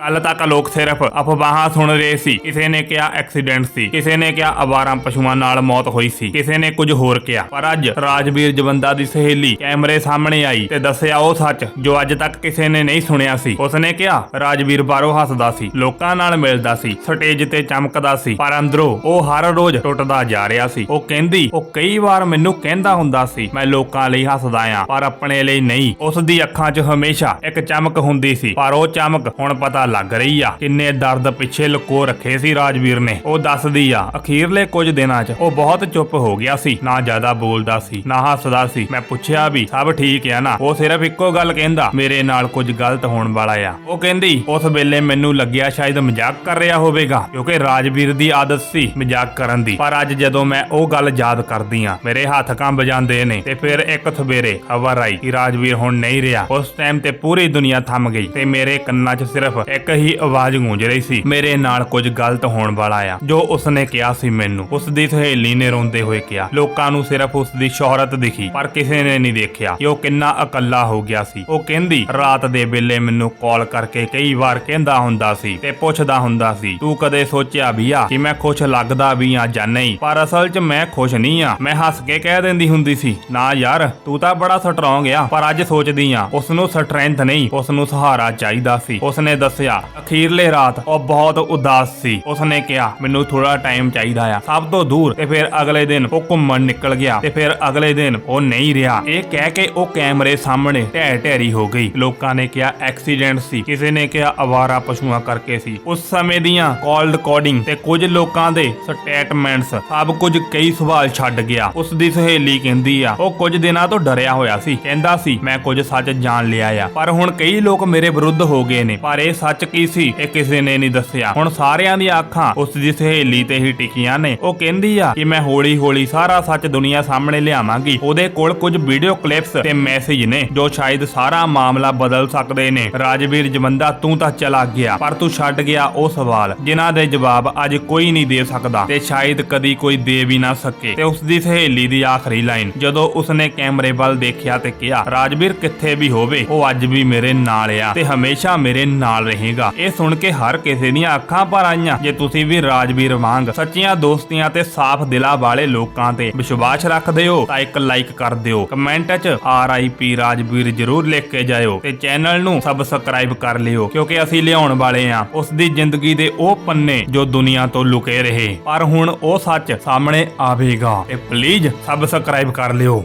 ਕੱਲ ਤੱਕ ਲੋਕ ਸਿਰਫ ਅਫਵਾਹਾਂ ਸੁਣ ਰਹੇ ਸੀ। ਕਿਸੇ ਨੇ ਕਿਹਾ ਐਕਸੀਡੈਂਟ ਸੀ। ਕਿਸੇ ਨੇ ਕਿਹਾ ਅਵਾਰਾਂ ਪਸ਼ੂਆਂ ਨਾਲ ਮੌਤ ਹੋਈ ਸੀ। ਕਿਸੇ ਨੇ ਕੁਝ ਹੋਰ ਕਿਹਾ। ਪਰ ਅੱਜ ਰਾਜਵੀਰ ਜਵੰਦਾ ਦੀ ਸਹੇਲੀ ਕੈਮਰੇ ਸਾਹਮਣੇ ਆਈ ਤੇ ਦੱਸਿਆ ਉਹ ਸੱਚ ਜੋ ਅੱਜ ਤੱਕ ਕਿਸੇ ਨੇ ਨਹੀਂ ਸੁਣਿਆ ਸੀ। ਉਸਨੇ ਕਿਹਾ, ਰਾਜਵੀਰ ਬਾਹਰੋਂ ਹੱਸਦਾ ਸੀ। ਲੋਕਾਂ ਨਾਲ ਮਿਲਦਾ ਸੀ। ਸਟੇਜ ਤੇ ਚਮਕਦਾ ਸੀ। ਪਰ ਅੰਦਰੋਂ ਉਹ ਹਰ ਰੋਜ਼ ਟੁੱਟਦਾ ਜਾ ਰਿਹਾ ਸੀ। ਉਹ ਕਹਿੰਦੀ, ਉਹ ਕਈ ਵਾਰ ਮੈਨੂੰ ਕਹਿੰਦਾ ਹੁੰਦਾ ਸੀ, ਮੈਂ ਲੋਕਾਂ ਲਈ ਹੱਸਦਾ ਆ, ਪਰ ਆਪਣੇ ਲਈ ਨਹੀਂ। ਉਸ ਦੀ ਅੱਖਾਂ 'ਚ ਹਮੇਸ਼ਾ ਇੱਕ ਚਮਕ ਹੁੰਦੀ ਸੀ। ਪਰ ਉਹ ਚਮਕ ਹੁਣ ਪਤਾ ਲੱਗ ਰਹੀ ਆ। ਕਿੰਨੇ ਦਰਦ ਪਿੱਛੇ ਲੁਕੋ ਰੱਖੇ ਸੀ ਰਾਜਵੀਰ ਨੇ। ਉਹ ਦੱਸਦੀ ਆ, ਅਖੀਰਲੇ ਕੁਝ ਦਿਨਾਂ 'ਚ ਉਹ ਬਹੁਤ ਚੁੱਪ ਹੋ ਗਿਆ ਸੀ। ਨਾ ਜ਼ਿਆਦਾ ਬੋਲਦਾ ਸੀ, ਨਾ ਹੱਸਦਾ ਸੀ। ਮੈਂ ਪੁੱਛਿਆ ਵੀ, ਸਭ ਠੀਕ ਆ ਨਾ? ਉਹ ਸਿਰਫ ਇੱਕੋ ਗੱਲ ਕਹਿੰਦਾ, ਮੇਰੇ ਨਾਲ ਕੁਝ ਗਲਤ ਹੋਣ ਵਾਲਾ ਆ। ਉਹ ਕਹਿੰਦੀ, ਉਸ ਵੇਲੇ ਮੈਨੂੰ ਲੱਗਿਆ ਸ਼ਾਇਦ ਮਜ਼ਾਕ ਕਰ ਰਿਹਾ ਹੋਵੇਗਾ, ਕਿਉਂਕਿ ਰਾਜਵੀਰ ਦੀ ਆਦਤ ਸੀ ਮਜ਼ਾਕ ਕਰਨ ਦੀ। ਪਰ ਅੱਜ ਜਦੋਂ ਮੈਂ ਉਹ ਗੱਲ ਯਾਦ ਕਰਦੀ ਆ, ਮੇਰੇ ਹੱਥ ਕੰਬ ਜਾਂਦੇ ਨੇ। ਤੇ ਫਿਰ ਇੱਕ ਸਵੇਰੇ ਖਬਰ ਆਈ ਕਿ ਰਾਜਵੀਰ ਹੁਣ ਨਹੀਂ ਰਿਹਾ। ਉਸ ਟਾਈਮ ਤੇ ਪੂਰੀ ਦੁਨੀਆ ਥੰਮ ਗਈ ਤੇ ਮੇਰੇ ਕੰਨਾਂ 'ਚ ਸਿਰਫ ਇੱਕ ਹੀ ਆਵਾਜ਼ ਗੂੰਜ ਰਹੀ ਸੀ। ਮੇਰੇ ਨਾਲ ਕੁਝ ਗਲਤ ਹੋਣ ਵਾਲਾ ਆ, ਜੋ ਉਸਨੇ ਕਿਹਾ ਸੀ ਮੈਨੂੰ। ਉਸ ਦੀ ਸਹੇਲੀ ਨੇ ਰੋਂਦੇ ਹੋਏ ਕਿਹਾ। ਲੋਕਾਂ ਨੂੰ ਸਿਰਫ ਉਸ ਦੀ ਸ਼ੋਹਰਤ ਦਿਖੀ, ਪਰ ਕਿਸੇ ਨੇ ਨਹੀਂ ਦੇਖਿਆ ਕਿ ਉਹ ਕਿੰਨਾ ਇਕੱਲਾ ਹੋ ਗਿਆ ਸੀ। ਉਹ ਕਹਿੰਦੀ, ਰਾਤ ਦੇ ਵੇਲੇ ਮੈਨੂੰ ਕਾਲ ਕਰਕੇ ਕਈ ਵਾਰ ਕਹਿੰਦਾ ਹੁੰਦਾ ਸੀ ਤੇ ਪੁੱਛਦਾ ਹੁੰਦਾ ਸੀ, ਤੂੰ ਕਦੇ ਸੋਚਿਆ ਵੀ ਆ ਕਿ ਮੈਂ ਖੁਸ਼ ਲੱਗਦਾ ਵੀ ਆ ਜਾਂ ਨਹੀਂ? ਪਰ ਅਸਲ 'ਚ ਮੈਂ ਖੁਸ਼ ਨਹੀਂ ਆ। ਮੈਂ ਹੱਸ ਕੇ ਕਹਿ ਦਿੰਦੀ ਹੁੰਦੀ ਸੀ, ਨਾ ਯਾਰ, ਤੂੰ ਤਾਂ ਬੜਾ ਸਟਰੋਂਗ ਆ, ਪਰ ਅੱਜ ਸੋਚਦੀ ਆ ਉਸ ਨੂੰ ਸਟਰੈਂਥ ਨਹੀਂ ਉਸ ਨੂੰ ਸਹਾਰਾ ਚਾਹੀਦਾ ਸੀ। ਉਸਨੇ ਦੱਸਿਆ ਅਖੀਰਲੇ ਰਾਤ ਉਹ ਬਹੁਤ ਉਦਾਸ ਸੀ। ਉਸਨੇ ਕਿਹਾ, ਮੈਨੂੰ ਥੋੜਾ ਟਾਈਮ ਚਾਹੀਦਾ ਆ। ਸਭ ਤੋਂ ਦੂਰ ਤੇ ਫਿਰ ਅਗਲੇ ਦਿਨ ਉਹ ਘੁੰਮਣ ਨਿਕਲ ਗਿਆ ਤੇ ਫਿਰ ਅਗਲੇ ਦਿਨ ਉਹ ਨਹੀਂ ਰਿਹਾ। ਇਹ ਕਹਿ ਕੇ ਉਹ ਕੈਮਰੇ ਸਾਹਮਣੇ ਢਹਿ ਢੇਰੀ ਹੋ ਗਈ। ਲੋਕਾਂ ਨੇ ਕਿਹਾ, ਐਕਸੀਡੈਂਟ ਸੀ। ਕਿਸੇ ਨੇ ਕਿਹਾ, ਅਵਾਰਾ ਪਸ਼ੂਆਂ ਕਰਕੇ ਸੀ। ਉਸ ਸਮੇਂ ਦੀਆਂ ਕਾਲ ਰਿਕਾਰਡਿੰਗ ਤੇ ਕੁਝ ਲੋਕਾਂ ਦੇ ਸਟੇਟਮੈਂਟਸ, ਸਭ ਕੁਝ ਕਈ ਸਵਾਲ ਛੱਡ ਗਿਆ। ਉਸ ਦੀ ਸਹੇਲੀ ਕਹਿੰਦੀ ਆ, ਉਹ ਕੁਝ ਦਿਨਾਂ ਤੋਂ ਡਰਿਆ ਹੋਇਆ ਸੀ। ਕਹਿੰਦਾ ਸੀ, ਮੈਂ ਕੁਝ ਸੱਚ ਜਾਣ ਲਿਆ ਆ। ਪਰ ਹੁਣ ਕਈ ਲੋਕ ਮੇਰੇ ਵਿਰੁੱਧ ਹੋ ਗਏ ਨੇ। ਪਰ ਇਹ ਸੱਚ ਕੀ ਸੀ, ਇਹ ਕਿਸੇ ਨੇ ਨਹੀਂ ਦੱਸਿਆ। ਹੁਣ ਸਾਰਿਆਂ ਦੀਆਂ ਅੱਖਾਂ ਉਸ ਦੀ ਸਹੇਲੀ ਤੇ ਹੀ ਟਿਕੀਆਂ ਨੇ। ਉਹ ਕਹਿੰਦੀ ਆ ਕਿ ਮੈਂ ਹੌਲੀ ਹੌਲੀ ਸਾਰਾ ਸੱਚ ਦੁਨੀਆ ਸਾਹਮਣੇ ਲਿਆਵਾਂਗੀ। ਉਹਦੇ ਕੋਲ ਕੁਝ ਵੀਡੀਓ ਕਲਿੱਪਸ ਤੇ ਮੈਸੇਜ ਨੇ, ਜੋ ਸ਼ਾਇਦ ਸਾਰਾ ਮਾਮਲਾ ਬਦਲ ਸਕਦੇ ਨੇ। ਰਾਜਵੀਰ ਜਮੰਦਾ ਤੂੰ ਤਾਂ ਚਲਾ ਗਿਆ, ਪਰ ਤੂੰ ਛੱਡ ਗਿਆ ਉਹ ਸਵਾਲ। ਜਿਨ੍ਹਾਂ ਦੇ ਜਵਾਬ ਅੱਜ ਕੋਈ ਨਹੀਂ ਦੇ ਸਕਦਾ ਤੇ ਸ਼ਾਇਦ ਕਦੀ ਕੋਈ ਦੇ ਵੀ ਨਾ ਸਕੇ। ਤੇ ਉਸ ਦੀ ਸਹੇਲੀ ਦੀ ਆਖਰੀ ਲਾਈਨ ਜਦੋਂ ਉਸਨੇ ਕੈਮਰੇ ਵੱਲ ਦੇਖਿਆ ਤੇ ਕਿਹਾ, ਰਾਜਵੀਰ ਕਿੱਥੇ ਵੀ ਹੋਵੇ, ਉਹ ਅੱਜ ਵੀ ਮੇਰੇ ਨਾਲ ਆ ਤੇ ਹਮੇਸ਼ਾ ਮੇਰੇ ਨਾਲ ਰਹੇਗਾ। ਇਹ ਸੁਣ ਕੇ ਹਰ ਕਿਸੇ ਦੀਆਂ ਅੱਖਾਂ ਭਰ ਆਈਆਂ। ਜੇ ਤੁਸੀਂ ਵੀ ਰਾਜਵੀਰ ਵਾਂਗ ਸੱਚੀਆਂ ਦੋਸਤੀਆਂ ਤੇ ਸਾਫ਼ ਦਿਲਾਂ ਵਾਲੇ ਲੋਕਾਂ ਤੇ ਵਿਸ਼ਵਾਸ ਰੱਖਦੇ ਹੋ, ਤਾਂ ਇੱਕ ਲਾਈਕ ਕਰ ਦਿਓ। ਕਮੈਂਟ 'ਚ ਆਰ ਆਈ ਪੀ ਰਾਜਵੀਰ ਜਰੂਰ ਲਿਖ ਕੇ ਜਾਇਓ ਤੇ ਚੈਨਲ ਨੂੰ ਸਬਸਕ੍ਰਾਈਬ ਕਰ ਲਿਓ, ਕਿਉਂਕਿ ਅਸੀਂ ਲਿਆਉਣ ਵਾਲੇ ਆ। ਉਸ ਦੀ ਜ਼ਿੰਦਗੀ ਦੇ ਉਹ ਪੰਨੇ ਜੋ ਦੁਨੀਆ ਤੋਂ ਲੁਕੇ ਰਹੇ। ਪਰ ਹੁਣ ਉਹ ਸੱਚ ਸਾਹਮਣੇ ਆਵੇਗਾ। ਤੇ ਪਲੀਜ਼ ਸਬਸਕ੍ਰਾਈਬ ਕਰ ਲਿਓ।